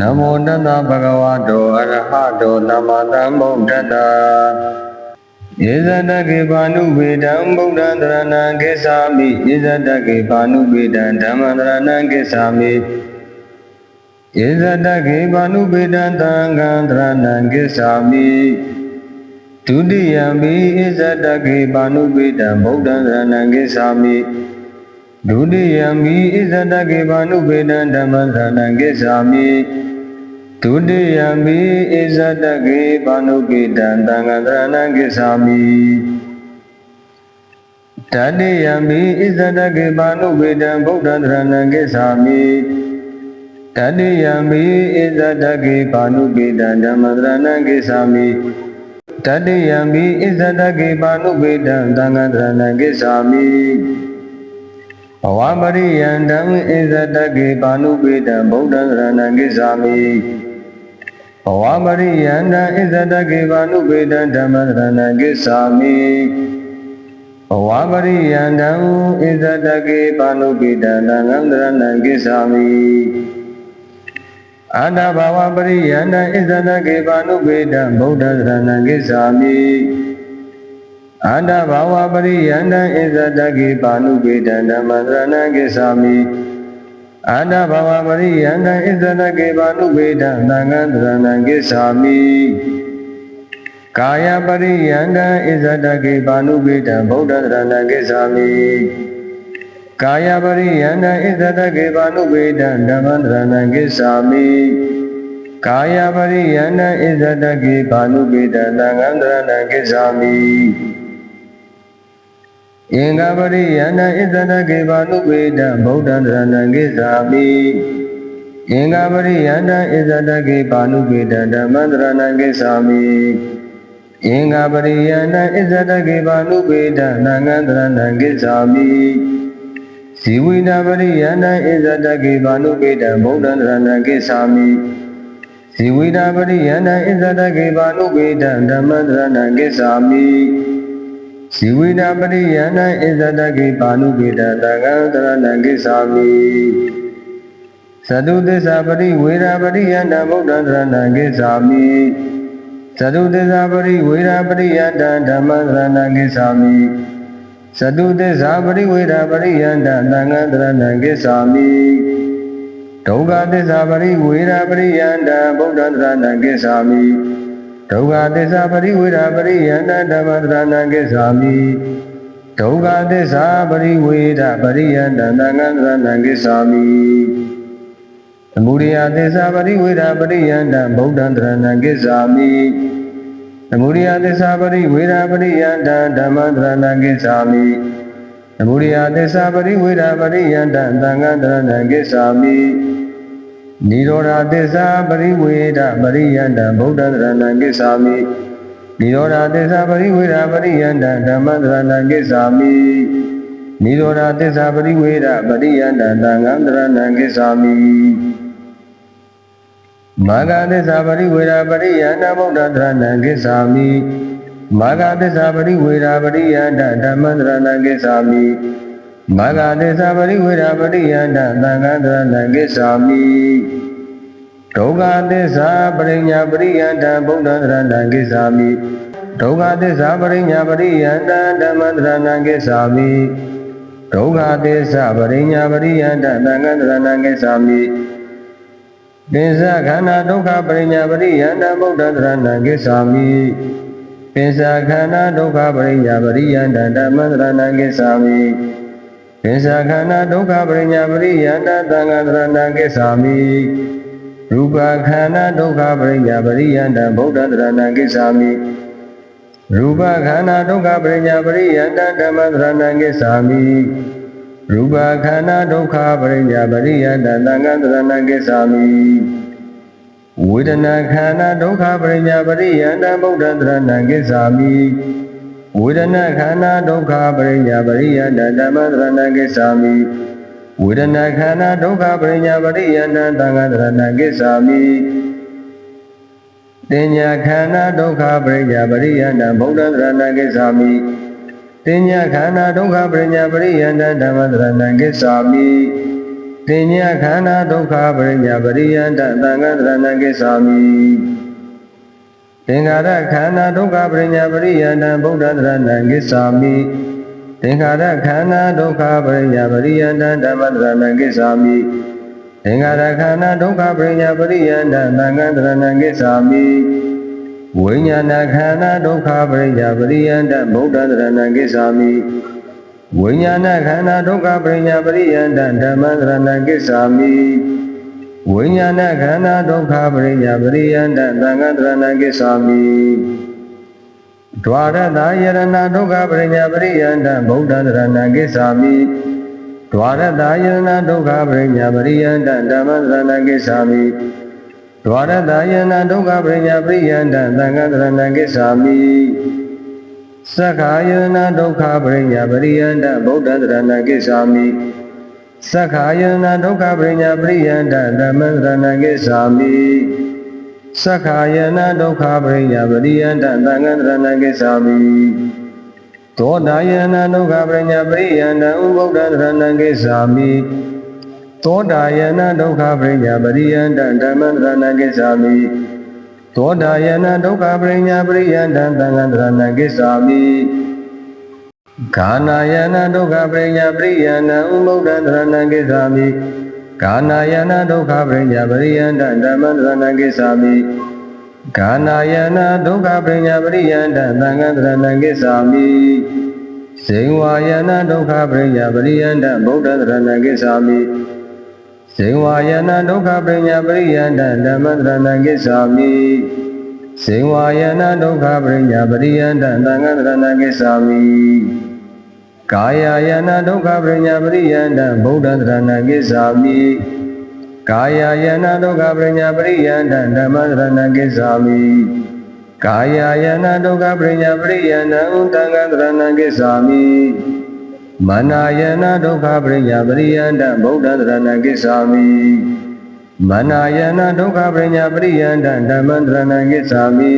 နမောတတဗုဒ္ဓဝါတောအရဟတောသမ္မာသမ္ဗုဒ္ဓတ္တယေဇတကေဘာနုဝေဒံဗုဒ္ဓံတရဏံကိသာမိယေဇတကေဘာနုဝေဒံဓမ္မံတရဏံကိသာမိယေဇတကေဘာနုဝေဒံသံဃံတရဏံကိသာမိဒုတိယံမိယေဇတကေဘာနုဝေဒံဗုဒ္ဓံတရဏံကိသာမိ ဒုတိယံမိဣဇတကေဘာနုဝေဒံဓမ္မံတရဏံကိသာမိဒုတိယံမိဣဇတကေဘာနုကေတံသံဃံတရဏံကိသာမိတတိယံမိဣဇတကေဘာနုဝေဒံဗုဒ္ဓံတရဏံကိသာမိတတိယံမိဣဇတကေဘာနုကေတံဓမ္မံတရဏံကိသာမိတတိယံမိဣဇတကေဘာနုကေတံသံဃံတရဏံကိသာမိ ဘဝပရိယန္တံဣဇတကေဘာနုကေတံဗုဒ္ဓံတရဏံကိသာမိဘဝပရိယန္တံဣဇတကေဘာနုကေတံဓမ္မံတရဏံကိသာမိဘဝပရိယန္တံဣဇတကေဘာနုကေတံသံဃံတရဏံကိသာမိအတ္တဘာဝပရိယန္တံဣဇတကေဘာနုကေတံဗုဒ္ဓံတရဏံကိသာမိ အတ္တဘာဝပရိယန္တံဣဇတကေပါဏုပေတံဓမ္မသရဏံကိသာမိအတ္တဘာဝပရိယန္တံဣဇတကေပါဏုပေတံသံဃံသရဏံကိသာမိကာယပရိယန္တံဣဇတကေပါဏုပေတံဗုဒ္ဓသရဏံကိသာမိကာယပရိယန္တံဣဇတကေပါဏုပေတံဓမ္မသရဏံကိသာမိကာယပရိယန္တံဣဇတကေပါဏုပေတံသံဃံသရဏံကိသာမိ အင်္ဂပရိယန္တဣဇဒကေဘာနုပေတဗုဒ္ဓံတရဏံကိသာမိအင်္ဂပရိယန္တဣဇဒကေဘာနုပေတဓမ္မံတရဏံကိသာမိအင်္ဂပရိယန္တဣဇဒကေဘာနုပေတသံဃံတရဏံကိသာမိဇီဝိနာပရိယန္တဣဇဒကေဘာနုပေတဗုဒ္ဓံတရဏံကိသာမိဇီဝိနာပရိယန္တဣဇဒကေဘာနုပေတဓမ္မံတရဏံကိသာမိ ဇီဝိနာပရိယနာဣဇတကိပါဏုကေတတကံတရဏံကိသာမိသတုသစ္စာပရိဝေရာပရိယန္တဗုဒ္ဓံတရဏံကိသာမိသတုသစ္စာပရိဝေရာပရိယန္တဓမ္မံတရဏံကိသာမိသတုသစ္စာပရိဝေရာပရိယန္တသံဃံတရဏံကိသာမိဒုက္ခသစ္စာပရိဝေရာပရိယန္တဗုဒ္ဓံတရဏံကိသာမိ ဒုက္ခသစ္စာပရိဝေဒပရိယန္တဓမ္မသရဏံကိသာမိဒုက္ခသစ္စာပရိဝေဒပရိယန္တသံဃံသရဏံကိသာမိသမုဒယသစ္စာပရိဝေဒပရိယန္တဗုဒ္ဓံသရဏံကိသာမိသမုဒယသစ္စာပရိဝေဒပရိယန္တဓမ္မသရဏံကိသာမိသမုဒယသစ္စာပရိဝေဒပရိယန္တသံဃံသရဏံကိသာမိ နိရောဓသစ္စာပရိဝေဒပရိယန္တဗုဒ္ဓသရဏံကိသာမိနိရောဓသစ္စာပရိဝေဒပရိယန္တဓမ္မသရဏံကိသာမိနိရောဓသစ္စာပရိဝေဒပရိယန္တသံဃံသရဏံကိသာမိမာဂသစ္စာပရိဝေဒပရိယန္တဗုဒ္ဓသရဏံကိသာမိမာဂသစ္စာပရိဝေဒပရိယန္တဓမ္မသရဏံကိသာမိ မာဂသစ္စာပရိဝေဒပရိယန္တသံဃံသရဏံကိသာမိဒုက္ခသစ္စာပရိညာပရိယန္တဗုဒ္ဓသရဏံကိသာမိဒုက္ခသစ္စာပရိညာပရိယန္တဓမ္မသရဏံကိသာမိဒုက္ခသစ္စာပရိညာပရိယန္တသံဃံသရဏံကိသာမိသစ္စာခန္ဓာဒုက္ခပရိညာပရိယန္တဗုဒ္ဓသရဏံကိသာမိသစ္စာခန္ဓာဒုက္ခပရိညာပရိယန္တဓမ္မသရဏံကိသာမိ သစ္စာခန္ဓာဒုက္ခပရိညာပရိယန္တသံဃံသရဏံကိသာမိရူပခန္ဓာဒုက္ခပရိညာပရိယန္တဗုဒ္ဓတရဏံကိသာမိရူပခန္ဓာဒုက္ခပရိညာပရိယန္တဓမ္မတရဏံကိသာမိရူပခန္ဓာဒုက္ခပရိညာပရိယန္တသံဃတရဏံကိသာမိဝေဒနာခန္ဓာဒုက္ခပရိညာပရိယန္တဗုဒ္ဓတရဏံကိသာမိ ဝေဒနာခန္ဓာဒုက္ခပရိညာပရိယန္တဓမ္မတရဏံကိသာမိဝေဒနာခန္ဓာဒုက္ခပရိညာပရိယန္တသံဃာတရဏကိသာမိတင်ညာခန္ဓာဒုက္ခပရိညာပရိယန္တဗုဒ္ဓတရဏကိသာမိတင်ညာခန္ဓာဒုက္ခပရိညာပရိယန္တဓမ္မတရဏကိသာမိတင်ညခန္ဓာဒုက္ခပရိညာပရိယန္တသံဃာတရဏံကိသာမိ သင်္ခါရခန္ဓာဒုက္ခပရိညာပရိယန္တဗုဒ္ဓတရဏံကိသာမိသင်္ခါရခန္ဓာဒုက္ခပရိညာပရိယန္တဓမ္မတရဏံကိသာမိသင်္ခါရခန္ဓာဒုက္ခပရိညာပရိယန္တသံဃာတရဏံကိသာမိဝိညာဏခန္ဓာဒုက္ခပရိညာပရိယန္တဗုဒ္ဓတရဏံကိသာမိဝိညာဏခန္ဓာဒုက္ခပရိညာပရိယန္တဓမ္မတရဏံကိသာမိ ဝိညာဏခန္ဓာဒုက္ခပရိညာပရိယန္တသံဃာတရဏံကိသာမိဒွါရတယရဏဒုက္ခပရိညာပရိယန္တဗုဒ္ဓတရဏံကိသာမိဒွါရတယရဏဒုက္ခပရိညာပရိယန္တဓမ္မတရဏံကိသာမိဒွါရတယရဏဒုက္ခပရိညာပရိယန္တသံဃာတရဏံကိသာမိသက္ခာယရဏဒုက္ခပရိညာပရိယန္တဗုဒ္ဓတရဏံကိသာမိ သက္ခာယရဏဒုက္ခပရိညာပရိယန္တဓမ္မတရဏံကိသာမိသက္ခာယနာဒုက္ခပရိညာပရိယန္တသံဃာတရဏံကိသာမိသောတာယနာဒုက္ခပရိညာပရိယန္တဥပုဒ္ဒတရဏံကိသာမိသောတာယနာဒုက္ခပရိညာပရိယန္တဓမ္မတရဏံကိသာမိသောတာယနာဒုက္ခပရိညာပရိယန္တသံဃာတရဏံကိသာမိ ခာနာယနာဒုက္ခပရိညာပရိယန္တဥပုဒ္ဒတရဏံကိသာမိကာနာယနာဒုက္ခပရိညာပရိယန္တဓမ္မတရဏံကိသာမိကာနာယနာဒုက္ခပရိညာပရိယန္တသံဃာတရဏံကိသာမိဇိဝါယနာဒုက္ခပရိညာပရိယန္တဗုဒ္ဓတရဏံကိသာမိဇိဝါယနာဒုက္ခပရိညာပရိယန္တဓမ္မတရဏံကိသာမိဇိဝါယနာဒုက္ခပရိညာပရိယန္တသံဃာတရဏံကိသာမိ ကာယယနာဒုက္ခပရိညာပရိယန္တဗုဒ္ဓတရဏံကိသာမိကာယယနာဒုက္ခပရိညာပရိယန္တဓမ္မတရဏံကိသာမိကာယယနာဒုက္ခပရိညာပရိယန္တဥတံဃတရဏံကိသာမိမနာယနာဒုက္ခပရိညာပရိယန္တဗုဒ္ဓတရဏံကိသာမိမနာယနာဒုက္ခပရိညာပရိယန္တဓမ္မတရဏံကိသာမိ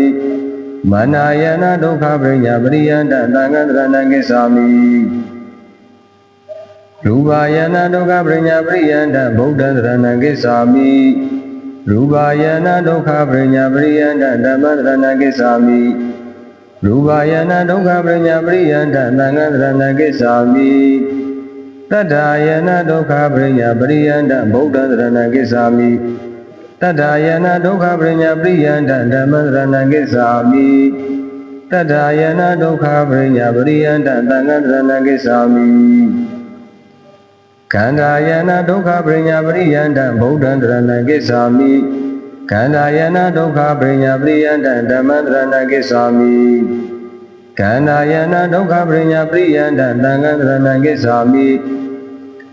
မနာယနာဒုက္ခပရိညာပရိယန္တသံဃတရဏံကိသာမိရူပါယနာဒုက္ခပရိညာပရိယန္တဗုဒ္ဓတရဏံကိသာမိရူပါယနာဒုက္ခပရိညာပရိယန္တဓမ္မတရဏံကိသာမိရူပါယနာဒုက္ခပရိညာပရိယန္တသံဃတရဏံကိသာမိတတ္ထာယနာဒုက္ခပရိညာပရိယန္တဗုဒ္ဓတရဏံကိသာမိ တတ္ထာယနာဒုက္ခပရိညာပရိယန္တဓမ္မတရဏံကိသာမိတတ္ထာယနာဒုက္ခပရိညာပရိယန္တသံဃတရဏံကိသာမိခန္ဓာယနာဒုက္ခပရိညာပရိယန္တဗုဒ္ဓံတရဏံကိသာမိခန္ဓာယနာဒုက္ခပရိညာပရိယန္တဓမ္မတရဏံကိသာမိခန္ဓာယနာဒုက္ခပရိညာပရိယန္တသံဃတရဏံကိသာမိ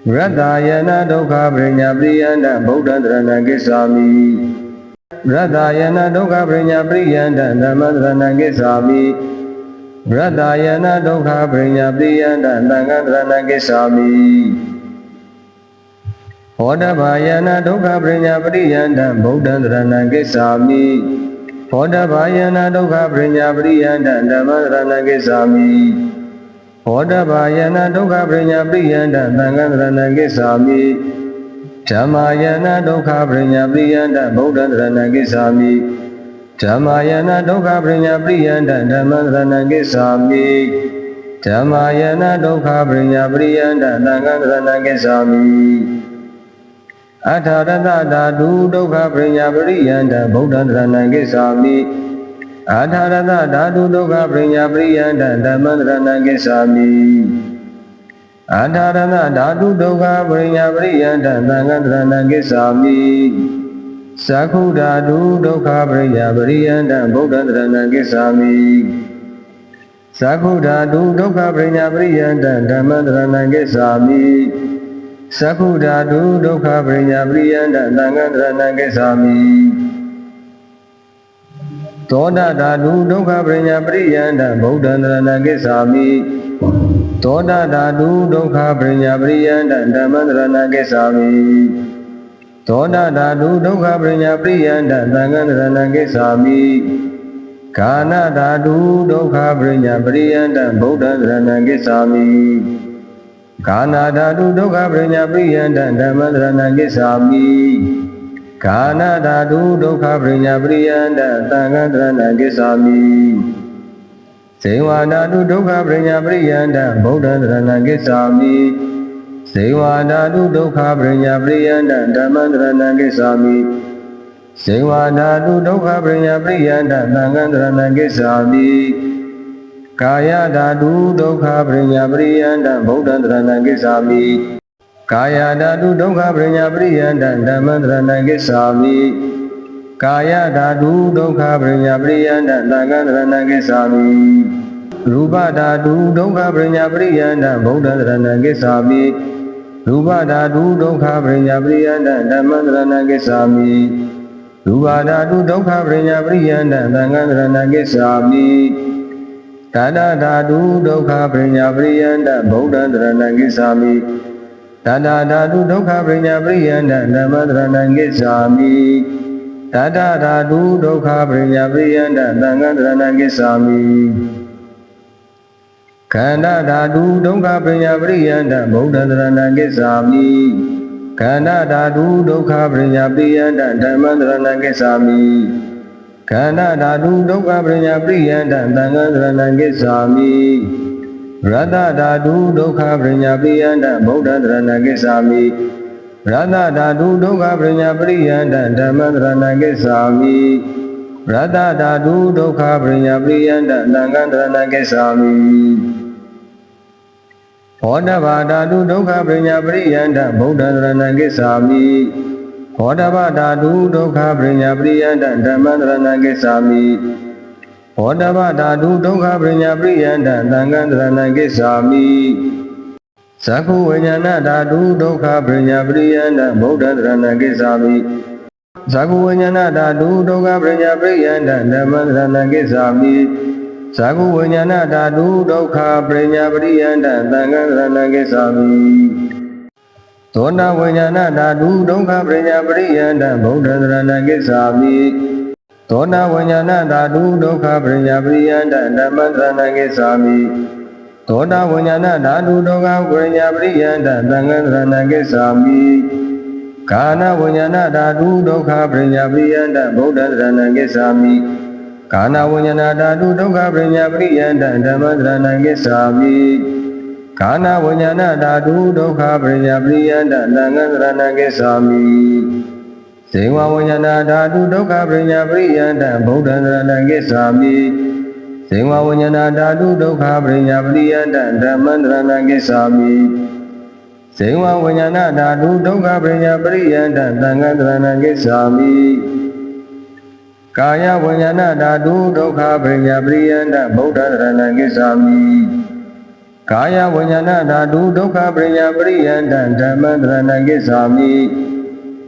ရတ္တယနာဒုက္ခပရိညာပရိယန္တဗုဒ္ဓံတရဏံကိသာမိရတ္တယနာဒုက္ခပရိညာပရိယန္တဓမ္မတရဏံကိသာမိရတ္တယနာဒုက္ခပရိညာပရိယန္တသံဃတရဏံကိသာမိဟောတဘာယနာဒုက္ခပရိညာပရိယန္တဗုဒ္ဓံတရဏံကိသာမိဟောတဘာယနာဒုက္ခပရိညာပရိယန္တဓမ္မတရဏံကိသာမိ ဟောတဘာယနာဒုက္ခပရိညာပရိယန္တသံဃတရဏံကိသာမိဓမ္မာယနာဒုက္ခပရိညာပရိယန္တဗုဒ္ဓံတရဏံကိသာမိဓမ္မာယနာဒုက္ခပရိညာပရိယန္တဓမ္မတရဏံကိသာမိဓမ္မာယနာဒုက္ခပရိညာပရိယန္တသံဃတရဏံကိသာမိအထာရတဓာတုဒုက္ခပရိညာပရိယန္တဗုဒ္ဓံတရဏံကိသာမိ အာထာရတဓာတုဒုက္ခပရိညာပရိယန္တဓမ္မံတရဏံကိသာမိအာထာရတဓာတုဒုက္ခပရိညာပရိယန္တသံဃတရဏံကိသာမိသက္ခုဓာတုဒုက္ခပရိညာပရိယန္တဗုဒ္ဓံတရဏံကိသာမိသက္ခုဓာတုဒုက္ခပရိညာပရိယန္တဓမ္မံတရဏံကိသာမိသက္ခုဓာတုဒုက္ခပရိညာပရိယန္တသံဃတရဏံကိသာမိ သောတာဓာတုဒုက္ခပရိညာပရိယန္တဗုဒ္ဓံတရဏံကိသာမိသောတာဓာတုဒုက္ခပရိညာပရိယန္တဓမ္မတရဏံကိသာမိသောတာဓာတုဒုက္ခပရိညာပရိယန္တသံဃတရဏံကိသာမိကာနဓာတုဒုက္ခပရိညာပရိယန္တဗုဒ္ဓံတရဏံကိသာမိကာနာဓာတုဒုက္ခပရိညာပရိယန္တဓမ္မသရဏံကိစ္ဆာမိ ကာနာဓာတုဒုက္ခပရိညာပရိယန္တသံဃံသရဏံကိစ္ဆာမိဇေဝဓာတုဒုက္ခပရိညာပရိယန္တဗုဒ္ဓသရဏံကိစ္ဆာမိဇေဝဓာတုဒုက္ခပရိညာပရိယန္တဓမ္မသရဏံကိစ္ဆာမိဇေဝဓာတုဒုက္ခပရိညာပရိယန္တသံဃံသရဏံကိစ္ဆာမိကာယဓာတုဒုက္ခပရိညာပရိယန္တဗုဒ္ဓသရဏံကိစ္ဆာမိ ကာယဓာတုဒုက္ခပရိညာပရိယန္တဓမ္မသရဏံကိစ္ဆာမိကာယဓာတုဒုက္ခပရိညာပရိယန္တသံဃံသရဏံကိစ္ဆာမိရူပဓာတုဒုက္ခပရိညာပရိယန္တဗုဒ္ဓသရဏံကိစ္ဆာမိရူပဓာတုဒုက္ခပရိညာပရိယန္တဓမ္မသရဏံကိစ္ဆာမိရူပဓာတုဒုက္ခပရိညာပရိယန္တသံဃံသရဏံကိစ္ဆာမိဒါနဓာတုဒုက္ခပရိညာပရိယန္တဗုဒ္ဓသရဏံကိစ္ဆာမိ ဒါနဓာတုဒုက္ခပရိညာပရိယန္တဓမ္မသရဏံကိစ္ဆာမိဒါဒဓာတုဒုက္ခပရိညာပရိယန္တသံဃံသရဏံကိစ္ဆာမိခန္ဓာဓာတုဒုက္ခပရိညာပရိယန္တဗုဒ္ဓသရဏံကိစ္ဆာမိခန္ဓာဓာတုဒုက္ခပရိညာပရိယန္တဓမ္မသရဏံကိစ္ဆာမိခန္ဓာဓာတုဒုက္ခပရိညာပရိယန္တသံဃံသရဏံကိစ္ဆာမိ ရတ္တဓာတုဒုက္ခပရိညာပရိယန္တဗုဒ္ဓသရဏံကိစ္ဆာမိရတ္တဓာတုဒုက္ခပရိညာပရိယန္တဓမ္မသရဏံကိစ္ဆာမိရတ္တဓာတုဒုက္ခပရိညာပရိယန္တသံဃံသရဏံကိစ္ဆာမိဘောဓဘာဓာတုဒုက္ခပရိညာပရိယန္တဗုဒ္ဓသရဏံကိစ္ဆာမိဘောဓဘာဓာတုဒုက္ခပရိညာပရိယန္တဓမ္မသရဏံကိစ္ဆာမိ ဘောဓဘာဓာတုဒုက္ခပရိညာပရိယန္တသံဃံသရဏံကိစ္ဆာမိသက္ခုဝိညာဏဓာတုဒုက္ခပရိညာပရိယန္တဗုဒ္ဓသရဏံကိစ္ဆာမိသက္ခုဝိညာဏဓာတုဒုက္ခပရိညာပရိယန္တဓမ္မသရဏံကိစ္ဆာမိဇာကုဝိညာဏဓာတုဒုက္ခပရိညာပရိယန္တသံဃံရဏံကိစ္ဆာမိသောနာဝိညာဏဓာတုဒုက္ခပရိညာပရိယန္တဗုဒ္ဓရဏံကိစ္ဆာမိ သောနာဝိညာဏဓာတုဒုက္ခပရိညာပရိယန္တဓမ္မရဏံကိစ္ဆာမိသောတာဝိညာဏဓာတုဒုက္ခပရိညာပရိယန္တသံဃံရဏံကိစ္ဆာမိကာနဝိညာဏဓာတုဒုက္ခပရိညာပရိယန္တဗုဒ္ဓရဏံကိစ္ဆာမိကာနဝိညာဏဓာတုဒုက္ခပရိညာပရိယန္တဓမ္မသရဏံကိစ္ဆာမိကာနဝိညာဏဓာတုဒုက္ခပရိညာပရိယန္တသံဃံသရဏံကိစ္ဆာမိ ဇေဝဝိညာဏဓာတုဒုက္ခပရိညာပရိယန္တဗုဒ္ဓသရဏံကိစ္ဆာမိဇေဝဝိညာဏဓာတုဒုက္ခပရိညာပရိယန္တဓမ္မသရဏံကိစ္ဆာမိဇေဝဝိညာဏဓာတုဒုက္ခပရိညာပရိယန္တသံဃံသရဏံကိစ္ဆာမိကာယဝိညာဏဓာတုဒုက္ခပရိညာပရိယန္တဗုဒ္ဓရဏံကိစ္ဆာမိကာယဝိညာဏဓာတုဒုက္ခပရိညာပရိယန္တဓမ္မရဏံကိစ္ဆာမိ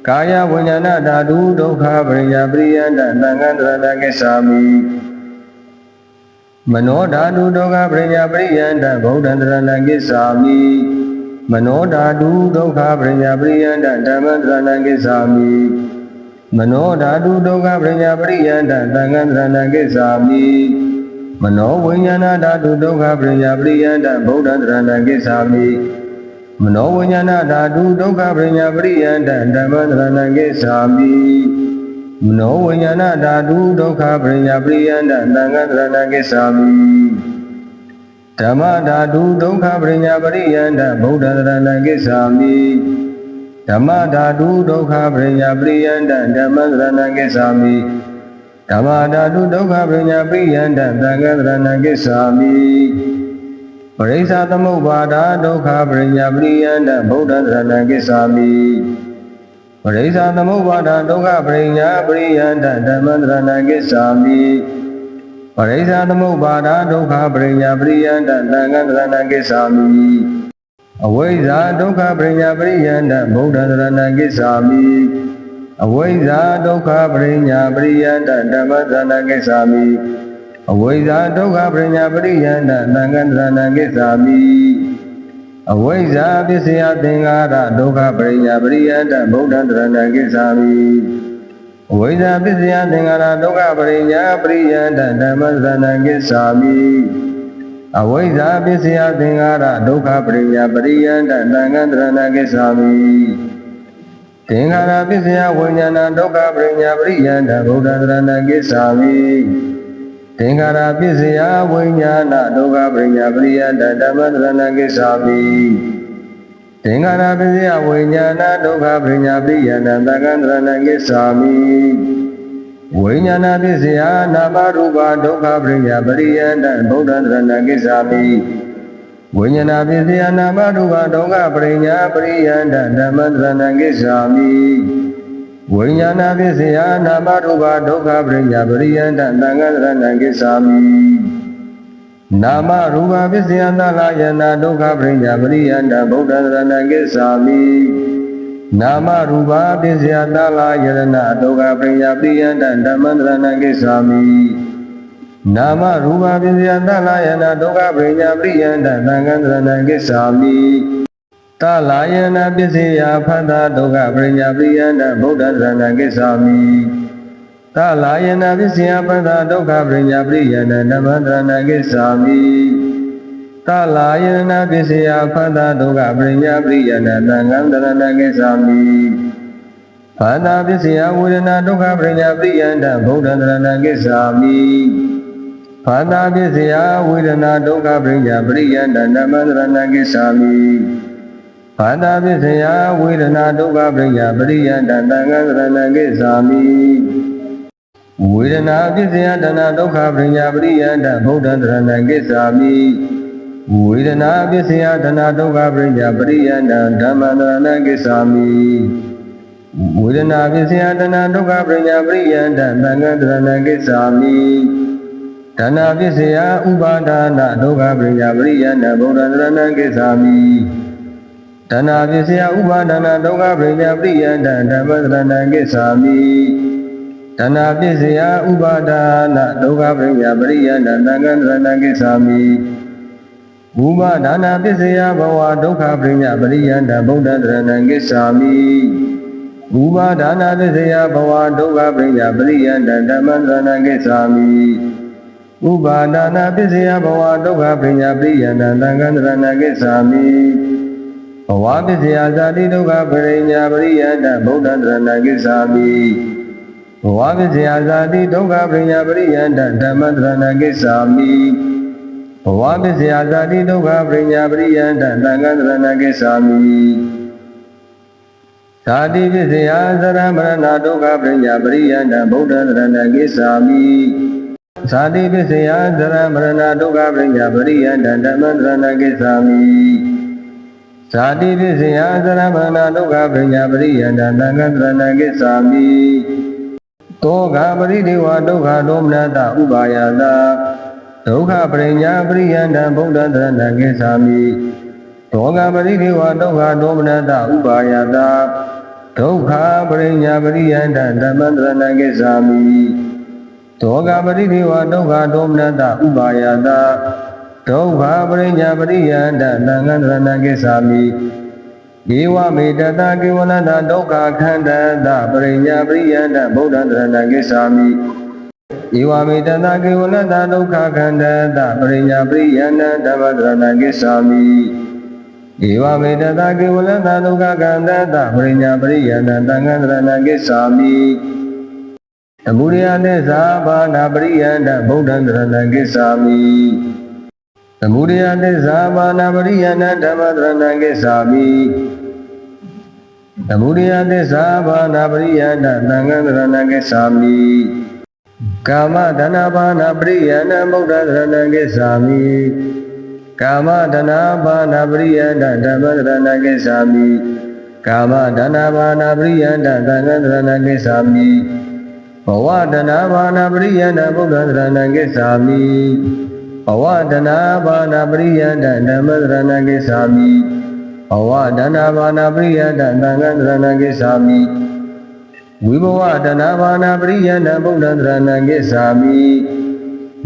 ကာယဝိညာဏဓာတုဒုက္ခပရိညာပရိယန္တသံဃံရဏံကိစ္ဆာမိမနောဓာတုဒုက္ခပရိညာပရိယန္တဗုဒ္ဓရဏံကိစ္ဆာမိမနောဓာတုဒုက္ခပရိညာပရိယန္တဓမ္မရဏံကိစ္ဆာမိမနောဓာတုဒုက္ခပညာပရိယန္တသံဃံသရဏံကိစ္ဆာမိမနောဝိညာဏဓာတုဒုက္ခပညာပရိယန္တဗုဒ္ဓသရဏံကိစ္ဆာမိ မနောဝိညာဏဓာတုဒုက္ခပညာပရိယန္တဓမ္မသရဏံကိစ္ဆာမိမနောဝိညာဏဓာတုဒုက္ခပညာပရိယန္တသံဃံသရဏံကိစ္ဆာမိဓမ္မဓာတုဒုက္ခပညာပရိယန္တဗုဒ္ဓသရဏံကိစ္ဆာမိဓမ္မဓာတုဒုက္ခပရိညာပရိယန္တဓမ္မသရဏံကိစ္ဆာမိဓမ္မဓာတုဒုက္ခပရိညာပရိယန္တသံဃသရဏံကိစ္ဆာမိပ ရိစ္ဆသမုပ္ပါဒဒုက္ခပရိညာပရိယန္တဗုဒ္ဓသရဏံကိစ္ဆာမိပရိစ္ဆသမုပ္ပါဒဒုက္ခပရိညာပရိယန္တဓမ္မသရဏံကိစ္ဆာမိပရိစ္ဆသမုပ္ပါဒဒုက္ခပရိညာပရိယန္တသံဃသရဏံကိစ္ဆာမိအဝိဇ္ဇာဒုက္ခပရိညာပရိယန္တဗုဒ္ဓသရဏံကိစ္ဆာမိအဝိဇ္ဇာဒုက္ခပရိညာပရိယန္တဓမ္မသရဏံကိစ္ဆာမိ အဝိဇ္ဇာဒုက္ခပရိညာပရိယန္တသံဃံသရဏံကိစ္ဆာမိအဝိဇ္ဇာပစ္စယသင်္ကာရဒုက္ခပရိညာပရိယန္တဗုဒ္ဓသရဏံကိစ္ဆာမိအဝိဇ္ဇာပစ္စယသင်္ကာရဒုက္ခပရိညာပရိယန္တဓမ္မသရဏံကိစ္ဆာမိအဝိဇ္ဇာပစ္စယသင်္ခါရဒုက္ခပရိညာပရိယန္တသံဃံတရဏကိသာမိသင်္ခါရပစ္စယဝိညာဏဒုက္ခပရိညာပရိယန္တဗုဒ္ဓတရဏကိသာမိ သင်္ခါရပစ္စယဝိညာဏဒုက္ခပရိညာပရိယန္တဓမ္မတရဏကိသာမိသင်္ခါရပစ္စယဝိညာဏဒုက္ခပရိညာပရိယန္တသံဃံတရဏကိသာမိဝိညာဏပစ္စယနာမရူပဒုက္ခပရိညာပရိယန္တဗုဒ္ဓတရဏကိသာမိဝိညာဏပစ္စယနာမရူပဒုက္ခပရိညာပရိယန္တဓမ္မတရဏကိသာမိ ဝိညာဏပစ္စယနာမရူပဒုက္ခပရိညာပရိယန္တသံဃံတရဏကိသာမိနာမရူပပစ္စယသလာယနာဒုက္ခပရိညာပရိယန္တဗုဒ္ဓတရဏကိသာမိနာမရူပပစ္စယသလာယနာဒုက္ခပရိညာပရိယန္တဓမ္မတရဏကိသာမိနာမရူပပစ္စယသလာယနာဒုက္ခပရိညာပရိယန္တသံဃံတရဏကိသာမိ သလာယနာပစ္စယဖသဒုက္ခပရိညာပရိယန္တဗုဒ္ဓတရဏကိသာမိသလာယနာပစ္စယဖသဒုက္ခပရိညာပရိယန္တဓမ္မတရဏကိသာမိသလာယနာပစ္စယဖသဒုက္ခပရိညာပရိယန္တသံဃံတရဏကိသာမိဘာသာပစ္စယဝေဒနာဒုက္ခပရိညာပရိယန္တဗုဒ္ဓတရဏကိသာမိဘာသာပစ္စယဝေဒနာဒုက္ခပရိညာပရိယန္တဓမ္မတရဏကိသာမိ ဘာသာပစ္စယဝေဒနာဒုက္ခပရိညာပရိယန္တသံဃံတရဏကိသာမိဝေဒနာပစ္စယတနာဒုက္ခပရိညာပရိယန္တဗုဒ္ဓတရဏကိသာမိဝေဒနာပစ္စယတနာဒုက္ခပရိညာပရိယန္တဓမ္မတရဏကိသာမိဝေဒနာပစ္စယတနာဒုက္ခပရိညာပရိယန္တသံဃံတရဏကိသာမိဒါနာပစ္စယဥပါဒါနဒုက္ခပရိညာပရိယန္တဗုဒ္ဓတရဏကိသာမိ ဒါနာပစ္စယဥပါဒါနဒုက္ခပရိညာပရိယန္တဓမ္မတရဏကိသာမိတဏပစ္စယဥပါဒါနဒုက္ခပရိညာပရိယန္တသံဃံတရဏကိသာမိဥပါဒါနပစ္စယဘဝဒုက္ခပရိညာပရိယန္တဗုဒ္ဓတရဏကိသာမိဥပါဒါနပစ္စယဘဝဒုက္ခပရိညာပရိယန္တဓမ္မတရဏကိသာမိဥပါဒါနပစ္စယဘဝဒုက္ခပရိညာပရိယန္တသံဃံတရဏကိသာမိ ဘဝပစ္စယဇာတိဒုက္ခပရိညာပရိယန္တဗုဒ္ဓတရဏကိသာမိဘဝပစ္စယဇာတိဒုက္ခပရိညာပရိယန္တဓမ္မတရဏကိသာမိဘဝပစ္စယဇာတိဒုက္ခပရိညာပရိယန္တသံဃံတရဏကိသာမိဇာတိပစ္စယသရမရဏဒုက္ခပရိညာပရိယန္တဗုဒ္ဓတရဏကိသာမိဇာတိပစ္စယသရမရဏဒုက္ခပရိညာပရိယန္တဓမ္မတရဏကိသာမိ ဇာတိပစ္စယသရမရဏဒုက္ခပရိညာပရိယန္တသံဃံတရဏကိသာမိတောကပရိဒေဝဒုက္ခဒေါမနတဥပါယတာဒုက္ခပရိညာပရိယန္တဗုဒ္ဓတရဏကိသာမိတောကပရိဒေဝဒုက္ခဒေါမနတဥပါယတာဒုက္ခပရိညာပရိယန္တဓမ္မတရဏကိသာမိတောကပရိဒေဝဒုက္ခဒေါမနတဥပါယတာ ဒုက္ခပရိညာပရိယန္တသံဃံတရဏကိသာမိဧဝမေတတကေဝလတဒုက္ခခန္တတပရိညာပရိယန္တဗုဒ္ဓတရဏကိသာမိဧဝမေတတကေဝလတဒုက္ခခန္တတပရိညာပရိယန္တဓမ္မတရဏကိသာမိဧဝမေတတကေဝလတဒုက္ခခန္တတပရိညာပရိယန္တသံဃံတရဏကိသာမိသမုဒယသစ္စာဘာနာပရိယန္တဗုဒ္ဓတရဏကိသာမိ သမုဒယသစ္စာဘာနာပရိယန္တဓမ္မတရဏကိသာမိသမုဒယသစ္စာဘာနာပရိယန္တသံဃံတရဏကိသာမိကာမဒနာဘာနာပရိယန္တဗုဒ္ဓတရဏကိသာမိကာမဒနာဘာနာပရိယန္တဓမ္မတရဏကိသာမိကာမဒနာဘာနာပရိယန္တသံဃံတရဏကိသာမိဘဝဒနာဘာနာပရိယန္တဗုဒ္ဓတရဏကိသာမိ ဘဝဒနာဘာနာပရိယန္တဓမ္မတရဏကိသာမိဘဝဒနာဘာနာပရိယန္တသံဃံတရဏကိသာမိဝိဘဝဒနာဘာနာပရိယန္တဗုဒ္ဓတရဏကိသာမိ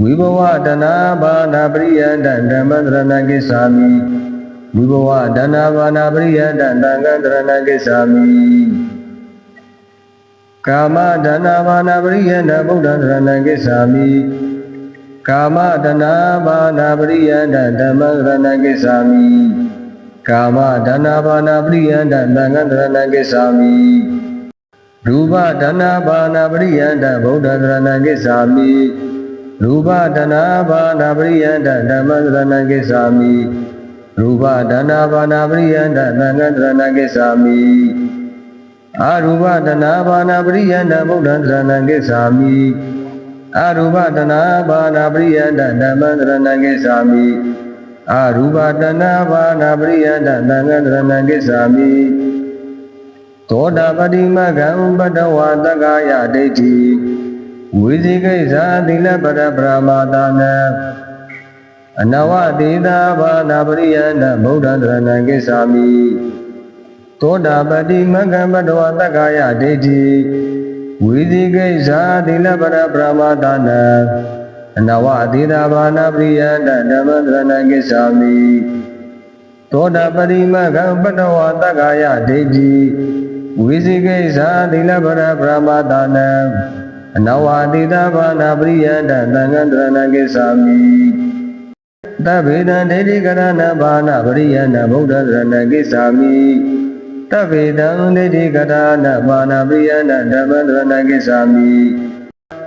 ဝိဘဝဒနာဘာနာပရိယန္တဓမ္မတရဏကိသာမိဝိဘဝဒနာဘာနာပရိယန္တသံဃံတရဏကိသာမိကာမဒနာဘာနာပရိယန္တဗုဒ္ဓတရဏကိသာမိ ကာမတနာဘာနာပရိယန္တဓမ္မရဏကိစ္ဆာမိကာမတနာဘာနာပရိယန္တသံဃတရဏကိစ္ဆာမိရူပတနာဘာနာပရိယန္တဗုဒ္ဓတရဏကိစ္ဆာမိရူပတနာဘာနာပရိယန္တဓမ္မရဏကိစ္ဆာမိရူပတနာဘာနာပရိယန္တသံဃတရဏကိစ္ဆာမိအာရူပတနာဘာနာပရိယန္တဗုဒ္ဓတရဏကိစ္ဆာမိ အာရူပတနာဘာနာပရိယန္တဓမ္မတရဏကိစ္ဆာမိအာရူပတနာဘာနာပရိယန္တသံဃတရဏကိစ္ဆာမိသောတာပတိမဂံပတဝါတက္ကာယဒိဋ္ဌိဝိဇိကိစ္ဆာသီလပရပရမာတာနံအနဝတိတာဘာနာပရိယန္တဗုဒ္ဓတရဏကိစ္ဆာမိသောတာပတိမဂံပတဝါတက္ကာယဒိဋ္ဌိ ဝိဇိကိစ္ဆာသီလပရပရမာတာနံအနဝတိတာဘာနာပရိယန္တဓမ္မတရဏကိစ္ဆာမိသောတာပတိမဂံပတဝါတက္ကာယဒိဋ္ဌိဝိဇိကိစ္ဆာသီလပရပရမာတာနံအနဝတိတာဘာနာပရိယန္တသံဃတရဏကိစ္ဆာမိတဗ္ဗေဒံဒိဋ္ဌိကရဏဘာနာပရိယန္တဗုဒ္ဓရဏကိစ္ဆာမိ တဗ္ဗေဒံဒိဋ္ဌိကရဏဘာနာပရိယန္တဓမ္မရဏကိစ္ဆာမိ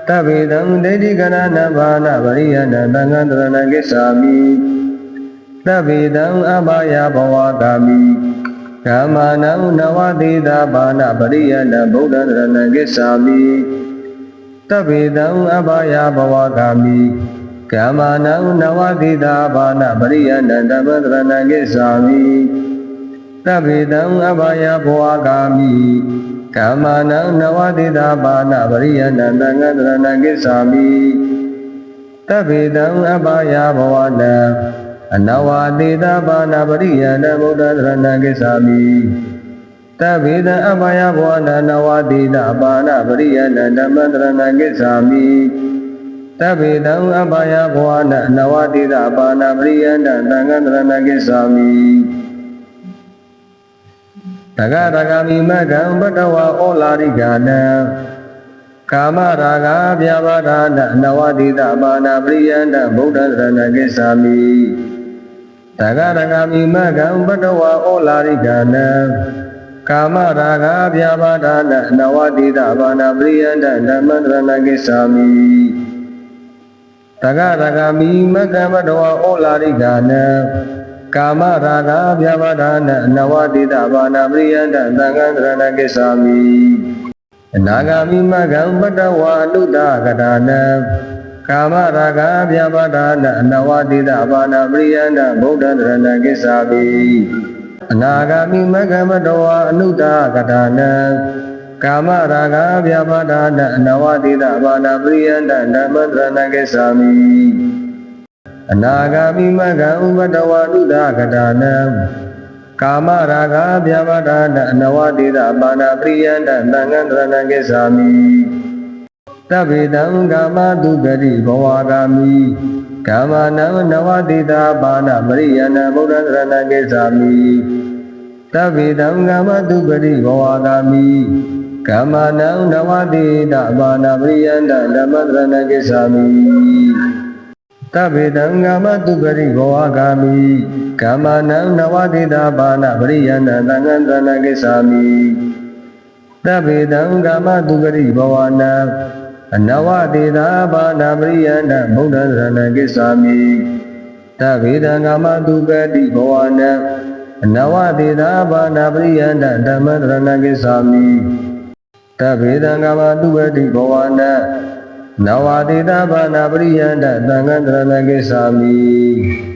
တဗ္ဗေဒံဒိဋ္ဌိကရဏဘာနာပရိယန္တသံဃတရဏကိစ္ဆာမိတဗ္ဗေဒံအဘယဘဝကာမိကာမနံနဝတိတာဘာနာပရိယန္တဗုဒ္ဓရဏကိစ္ဆာမိတဗ္ဗေတံအဘယဘဝကာမိကာမနံနဝတိတာဘာနာပရိယန္တတပ္ပတရဏကိစ္ဆာမိ တဗ္ဗေတံအဘယဘဝကာမိကာမနံနဝတိတာဘာနာပရိယန္တသံဃတရဏကိစ္ဆာမိတဗ္ဗေတံအဘယဘဝနံအနဝတိတာဘာနာပရိယန္တဗုဒ္ဓတရဏကိစ္ဆာမိတဗေဒံအဘယဘောနနဝတိတပါဏပရိယနဓမ္မတရဏကိစ္ဆာမိတဗေဒံအဘယဘောနနဝတိတပါဏပရိယနသံဃတရဏကိစ္ဆာမိ တဂရဂမိမကံပတဝဩလာရိကနံကာမရာဂဗျာပါဒနာနဝတိတပါဏပရိယနဗုဒ္ဓတရဏကိစ္ဆာမိတဂရဂမိမကံပတဝဩလာရိကနံကာမရာဂဗျာပါဒနာနဝတိတဘာနာပရိယန္တဓမ္မတရဏကိစ္ဆာမိတဂရဂမိမကမတဝဩလာရိကနံ ကာမရာဂဗျာပါဒနာနဝတိတဘာနာပရိယန္တသံဃတရဏကိစ္ဆာမိအနာဂမိမကံပတဝအတုတကတာနံကာမရာဂဗျာပါဒနာနဝတိတဘာနာပရိယန္တဗုဒ္ဓတရဏကိစ္ဆာမိအနာဂာမိမဂ္ဂမတဝအနုတ္တကထာနံကာမရာဂဗျာပါဒနာအနဝတိတဘာနာပရိယန္တဓမ္မတရဏကိစ္ဆာမိ အနာဂာမိမဂ္ဂဥပတဝအနုတ္တကထာနံကာမရာဂဗျာပါဒနာအနဝတိတဘာနာပရိယန္တသံဃတရဏကိစ္ဆာမိတဗ္ဗေတံကာမတုဂတိဘဝဂာမိကာမနံနဝတိတာဘာနာမရိယနာဗုဒ္ဓရဏကိစ္ဆာမိတဗ္ဗေတံကာမတုပရိဘဝဂာမိကာမနံနဝတိတာဘာနာမရိယန္တဓမ္မရဏကိစ္ဆာမိ တဗ္ဗေတံကာမတုပရိဘဝဂာမိကာမနံနဝတိတာဘာနာမရိယန္တသံဃတရဏကိစ္ဆာမိတဗ္ဗေတံကာမတုပရိဘဝနံအနဝတေသာဘာနာပရိယန္တဗုဒ္ဓရဏကိစ္ဆာမိတဗေဒံကာမတုပတိဘဝနံအနဝတေသာဘာနာပရိယန္တဓမ္မရဏကိစ္ဆာမိတဗေဒံကာမတုပတိဘဝနံ နဝတေသာဘာနာပရိယန္တသံဃတရဏကိစ္ဆာမိ